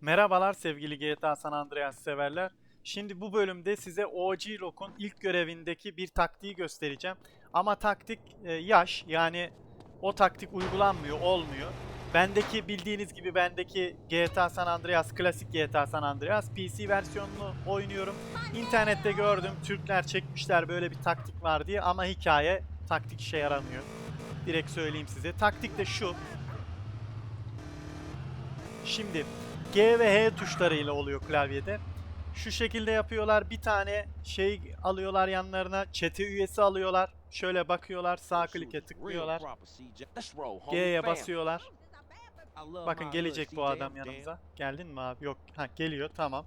Merhabalar sevgili GTA San Andreas severler. Şimdi bu bölümde size OG Lock'un ilk görevindeki bir taktiği göstereceğim. Ama taktik e, yaş yani o taktik uygulanmıyor, olmuyor. Bendeki bildiğiniz gibi bendeki GTA San Andreas, klasik GTA San Andreas PC versiyonunu oynuyorum. İnternette gördüm, Türkler çekmişler böyle bir taktik var diye ama hikaye taktik işe yaramıyor. Direkt söyleyeyim size. Taktik de şu. Şimdi G ve H tuşlarıyla oluyor klavyede. Şu şekilde yapıyorlar. Bir tane şey alıyorlar yanlarına. Çete üyesi alıyorlar. Şöyle bakıyorlar. Sağ klike tıklıyorlar. G'ye basıyorlar. Bakın gelecek bu adam yanımıza. Geldin mi abi? Yok. Ha geliyor. Tamam.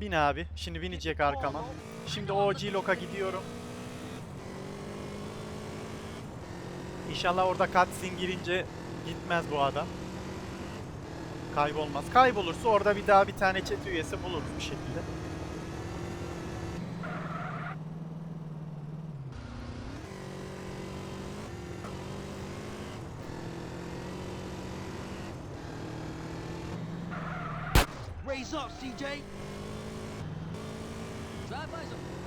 Bin abi. Şimdi binecek arkama. Şimdi OG Lock'a gidiyorum. İnşallah orada cutscene girince gitmez bu adam. Kaybolmaz. Kaybolursa orada bir daha bir tane chat üyesi buluruz bir şekilde. Raise up, CJ. Drive by some.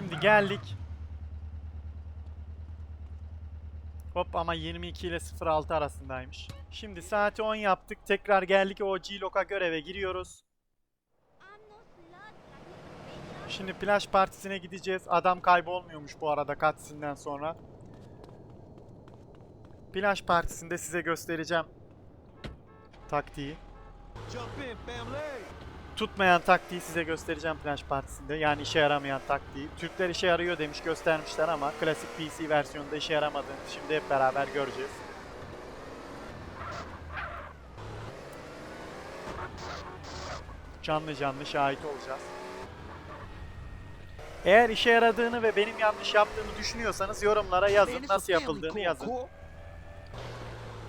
Şimdi geldik. Hop ama 22 ile 06 arasındaymış. Şimdi saati 10 yaptık. Tekrar geldik o G-Lock'a göreve giriyoruz. Şimdi plaj partisine gideceğiz. Adam kaybolmuyormuş bu arada cutscene'den sonra. Plaj partisinde size göstereceğim taktiği. Jump in, family. Tutmayan taktiği size göstereceğim plaj partisinde. Yani işe yaramayan taktiği. Türkler işe yarıyor demiş göstermişler ama klasik PC versiyonunda işe yaramadığını şimdi hep beraber göreceğiz. Canlı canlı şahit olacağız. Eğer işe yaradığını ve benim yanlış yaptığımı düşünüyorsanız yorumlara yazın. Nasıl yapıldığını yazın.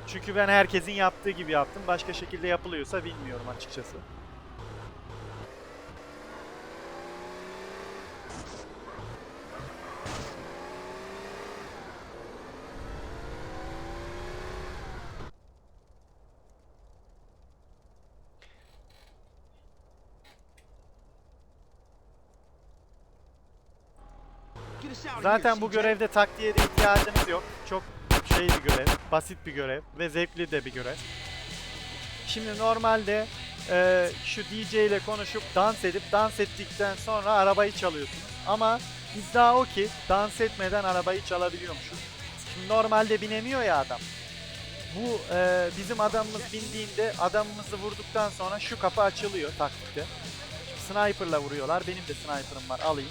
Çünkü ben herkesin yaptığı gibi yaptım. Başka şekilde yapılıyorsa bilmiyorum açıkçası. Zaten bu görevde taktiğe de ihtiyacınız yok. Çok şey bir görev, basit bir görev ve zevkli de bir görev. Şimdi normalde e, şu DJ ile konuşup dans edip dans ettikten sonra arabayı çalıyorsunuz. Ama iddia o ki dans etmeden arabayı çalabiliyormuşuz. Şimdi normalde binemiyor ya adam. Bu e, bizim adamımız bindiğinde adamımızı vurduktan sonra şu kapı açılıyor taktikte. Şimdi sniper'la vuruyorlar. Benim de sniper'ım var alayım.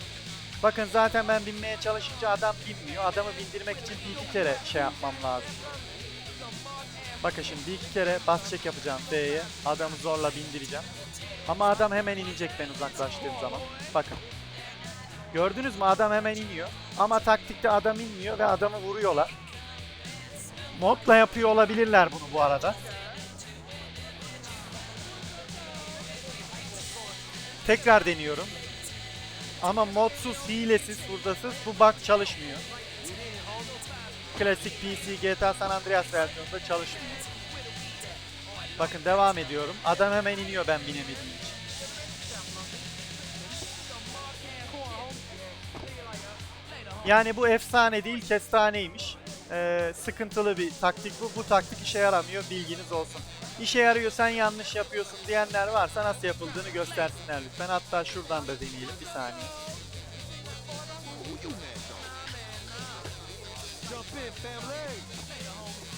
Bakın zaten ben binmeye çalışınca adam binmiyor. Adamı bindirmek için bir iki kere şey yapmam lazım. Bakın şimdi bir iki kere bas çek yapacağım F'ye. Adamı zorla bindireceğim. Ama adam hemen inecek ben uzaklaştığım zaman. Bakın. Gördünüz mü adam hemen iniyor. Ama taktikte adam inmiyor ve adamı vuruyorlar. Modla yapıyor olabilirler bunu bu arada. Tekrar deniyorum. Ama modsuz, hilesiz, hurdasız bu bug çalışmıyor. Klasik PC GTA San Andreas versiyonunda çalışmıyor. Bakın devam ediyorum. Adam hemen iniyor ben binemediğim için. Yani bu efsane değil, kestaneymiş. Ee, sıkıntılı bir taktik bu. Bu taktik işe yaramıyor, bilginiz olsun. İşe yarıyor, sen yanlış yapıyorsun diyenler varsa nasıl yapıldığını göstersinler lütfen. Hatta şuradan da deneyelim bir saniye.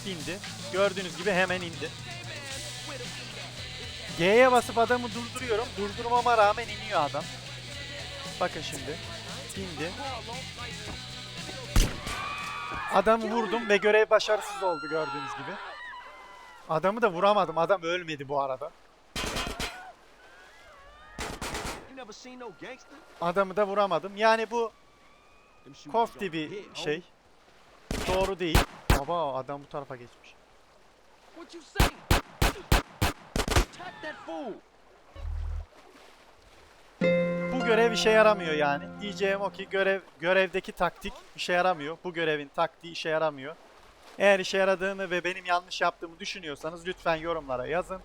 İndi. Gördüğünüz gibi hemen indi. G'ye basıp adamı durduruyorum. Durdurmama rağmen iniyor adam. Bakın şimdi. indi. Adamı vurdum ve görev başarısız oldu gördüğünüz gibi. Adamı da vuramadım. Adam ölmedi bu arada. Adamı da vuramadım. Yani bu kofti bir şey. Doğru değil. Baba adam bu tarafa geçmiş. Bu görev işe yaramıyor yani. Diyeceğim o ki görev görevdeki taktik işe yaramıyor. Bu görevin taktiği işe yaramıyor. Eğer işe yaradığını ve benim yanlış yaptığımı düşünüyorsanız lütfen yorumlara yazın.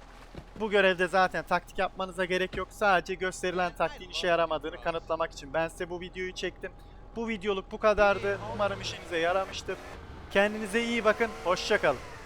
Bu görevde zaten taktik yapmanıza gerek yok. Sadece gösterilen taktiğin işe yaramadığını kanıtlamak için ben size bu videoyu çektim. Bu videoluk bu kadardı. Umarım işinize yaramıştır. Kendinize iyi bakın. Hoşçakalın.